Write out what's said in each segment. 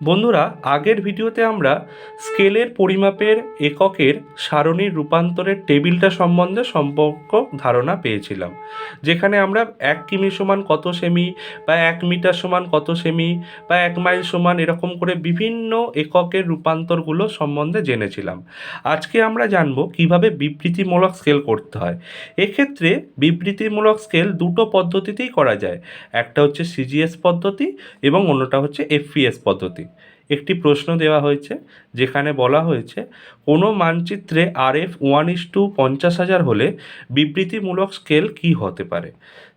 বন্ধুরা, আগের ভিডিওতে আমরা স্কেলের পরিমাপের এককের সারণীর রূপান্তরের টেবিলটা সম্বন্ধে সম্পর্ক ধারণা পেয়েছিলাম, যেখানে আমরা এক কিমি সমান কত সেমি বা এক মিটার সমান কত সেমি বা এক মাইল সমান এরকম করে বিভিন্ন এককের রূপান্তরগুলো সম্বন্ধে জেনেছিলাম। আজকে আমরা জানব কীভাবে বিবৃতিমূলক স্কেল করতে হয়। এক্ষেত্রে বিবৃতিমূলক স্কেল দুটো পদ্ধতিতেই করা যায়, একটা হচ্ছে সিজিএস পদ্ধতি এবং অন্যটা হচ্ছে এফপিএস পদ্ধতি। একটি প্রশ্ন দেওয়া হয়েছে, যেখানে বলা হয়েছে, কোনো মানচিত্রে R F one is to পঞ্চাশ হাজার হলে বিবৃতিমূলক স্কেল কী হতে পারে?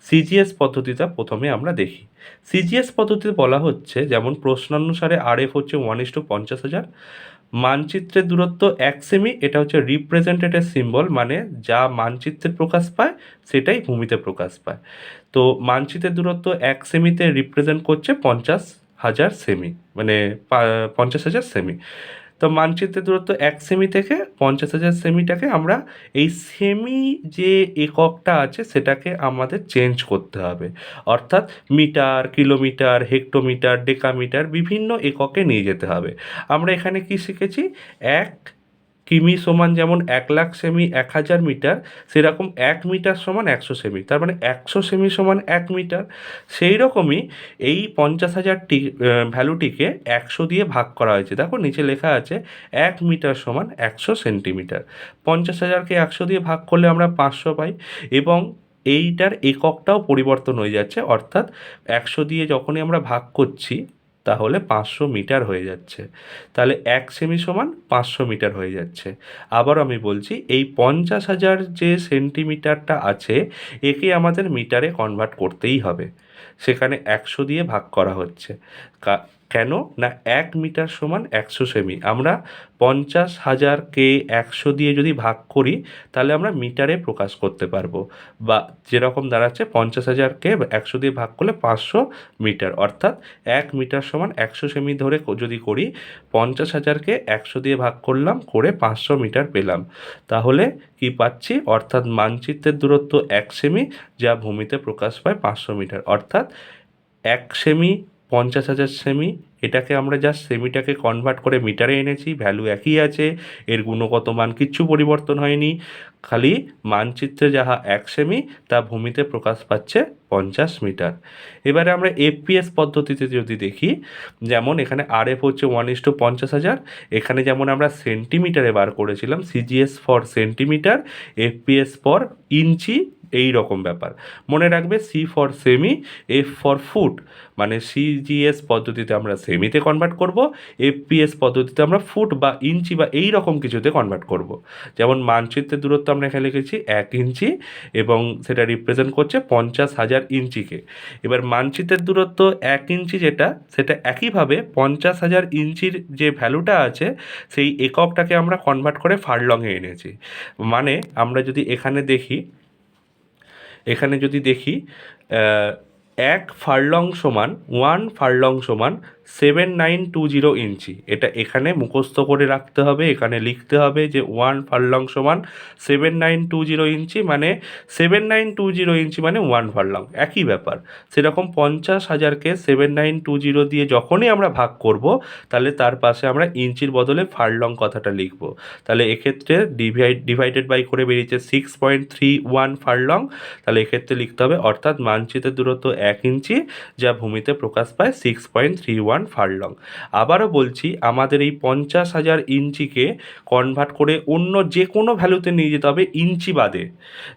সিজিএস পদ্ধতিটা প্রথমে আমরা দেখি। সিজিএস পদ্ধতিতে বলা হচ্ছে, যেমন প্রশ্নানুসারে আর এফ হচ্ছে ওয়ান ইস টু পঞ্চাশ হাজার, মানচিত্রের দূরত্ব এক সেমি এটা হচ্ছে রিপ্রেজেন্টেটিভ সিম্বল মানে যা মানচিত্রে প্রকাশ পায়, সেটাই ভূমিতে প্রকাশ পায়। তো মানচিত্রের দূরত্ব এক সেমিতে রিপ্রেজেন্ট করছে পঞ্চাশ হাজার সেমি মানে পঞ্চাশ হাজার সেমি তো মানচিত্রের দূরত্ব এক সেমি থেকে পঞ্চাশ হাজার সেমিটাকে আমরা এই সেমি যে এককটা আছে সেটাকে আমাদের চেঞ্জ করতে হবে। অর্থাৎ মিটার, কিলোমিটার, হেক্টোমিটার, ডেকামিটার বিভিন্ন এককে নিয়ে যেতে হবে। আমরা এখানে কি শিখেছি? এক কিমি সমান যেমন এক লাখ সেমি, এক হাজার মিটার, সেরকম এক মিটার সমান একশো সেমি। তার মানে একশো সেমি সমান এক মিটার। সেই রকমই এই পঞ্চাশ হাজারটি ভ্যালুটিকে একশো দিয়ে ভাগ করা হয়েছে। দেখো নিচে লেখা আছে এক মিটার সমান একশো সেন্টিমিটার। পঞ্চাশ হাজারকে একশো দিয়ে ভাগ করলে আমরা পাঁচশো পাই এবং এইটার এককটাও পরিবর্তন হয়ে যাচ্ছে। অর্থাৎ একশো দিয়ে যখনই আমরা ভাগ করছি তাহলে পাঁচশো মিটার হয়ে যাচ্ছে। তাহলে এক সেমি সমান পাঁচশো মিটার হয়ে যাচ্ছে। আবার আমি বলছি, এই পঞ্চাশ হাজার যে সেন্টিমিটারটা আছে, একে আমাদের মিটারে কনভার্ট করতেই হবে। সেখানে একশো দিয়ে ভাগ করা হচ্ছে। কেন? না এক মিটার সমান একশো সেমি। আমরা পঞ্চাশ হাজারকে একশো দিয়ে যদি ভাগ করি, তাহলে আমরা মিটারে প্রকাশ করতে পারব। বা যেরকম দাঁড়াচ্ছে, পঞ্চাশ হাজারকে একশো দিয়ে ভাগ করলে পাঁচশো মিটার। অর্থাৎ এক মিটার সমান একশো সেমি ধরে যদি করি, পঞ্চাশ হাজারকে একশো দিয়ে ভাগ করলাম, করে পাঁচশো মিটার পেলাম। তাহলে কি পাচ্ছি? অর্থাৎ মানচিত্রের দূরত্ব এক সেমি, যা ভূমিতে প্রকাশ পায় পাঁচশো মিটার। অর্থাৎ এক সেমি পঞ্চাশ হাজার সেমি এটাকে আমরা জাস্ট সেমিটাকে কনভার্ট করে মিটারে এনেছি ভ্যালু একই আছে, এর গুণগত মান কিচ্ছু পরিবর্তন হয়নি, খালি মানচিত্রে যাহা এক সেমি তা ভূমিতে প্রকাশ পাচ্ছে পঞ্চাশ মিটার এবারে আমরা এফপিএস পদ্ধতিতে যদি দেখি, যেমন এখানে আর এফ হচ্ছে ওয়ান ইস টু পঞ্চাশ হাজার, এখানে যেমন আমরা সেন্টিমিটারে বার করেছিলাম CGS for centimeter FPS for inch এই রকম ব্যাপার। মনে রাখবে C for semi F for foot মানে সিজিএস পদ্ধতিতে আমরা সেমিতে কনভার্ট করব এফপিএস পদ্ধতিতে আমরা ফুট বা ইঞ্চি বা এই রকম কিছুতে কনভার্ট করব। যেমন মানচিত্রের দূরত্ব আমরা এখানে লিখেছি এক ইঞ্চি এবং সেটা রিপ্রেজেন্ট করছে পঞ্চাশ হাজার ইঞ্চিকে। এবার মানচিত্রের দূরত্ব এক ইঞ্চি যেটা, সেটা একইভাবে পঞ্চাশ হাজার ইঞ্চির যে ভ্যালুটা আছে, সেই এককটাকে আমরা কনভার্ট করে ফারলংয়ে এনেছি। মানে আমরা যদি এখানে দেখি এখানে যদি দেখি এক ফারলং সমান ওয়ান ফারলং সমান seven nine two zero inch. এটা এখানে মুখস্থ করে রাখতে হবে, এখানে লিখতে হবে যে ওয়ান ফারলং সমান seven nine two zero inch মানে seven nine two zero inch মানে ওয়ান ফারলং। একই ব্যাপার। সেরকম পঞ্চাশ হাজারকে সেভেন নাইন টু জিরো দিয়ে যখনই আমরা ভাগ করব, তাহলে তার পাশে আমরা ইঞ্চির বদলে ফারলং কথাটা লিখব। তাহলে এক্ষেত্রে ডিভাইড ডিভাইডেড বাই করে বেরিয়েছে six point three one furlong. তাহলে এক্ষেত্রে লিখতে হবে, অর্থাৎ মানচিত্রের দূরত্ব এক ইঞ্চি, যা ভূমিতে প্রকাশ পায় six point three one furlong আবারও বলছি, আমাদের এই পঞ্চাশ হাজার ইঞ্চিকে কনভার্ট করে অন্য যে কোনো ভ্যালুতে নিয়ে যেতে হবে ইঞ্চি বাদে।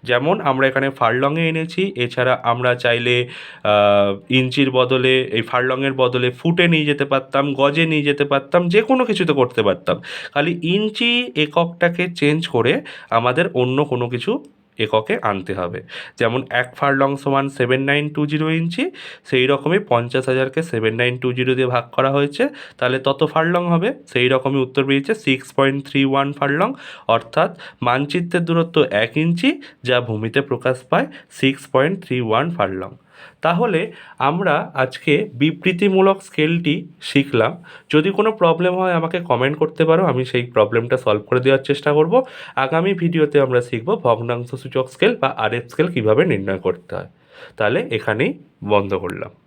যেমন আমরা এখানে ফারলংয়ে এনেছি, এছাড়া আমরা চাইলে ইঞ্চির বদলে, এই ফারলংয়ের বদলে ফুটে নিয়ে যেতে পারতাম, গজে নিয়ে যেতে পারতাম যে কোনো কিছুতে করতে পারতাম। খালি ইঞ্চি এককটাকে চেঞ্জ করে আমাদের অন্য কোনো কিছু এককে আনতে হবে। যেমন এক ফারলং সমান সেভেন নাইন টু জিরো ইঞ্চি, সেই রকমই পঞ্চাশ হাজারকে সেভেন নাইন টু জিরো দিয়ে ভাগ করা হয়েছে। তাহলে তত ফারলং হবে? সেই রকমই উত্তর পেয়েছে six point three one furlong অর্থাৎ মানচিত্রের দূরত্ব এক ইঞ্চি, যা ভূমিতে প্রকাশ পায় six point three one furlong তাহলে আমরা আজকে বিবৃতিমূলক স্কেলটি শিখলাম। যদি কোনো প্রবলেম হয় আমাকে কমেন্ট করতে পারো, আমি সেই প্রবলেমটা সলভ করে দেওয়ার চেষ্টা করব। আগামী ভিডিওতে আমরা শিখব ভগ্নাংশ সূচক স্কেল বা আরএফ স্কেল কীভাবে নির্ণয় করতে হয়। তাহলে এখানেই বন্ধ করলাম।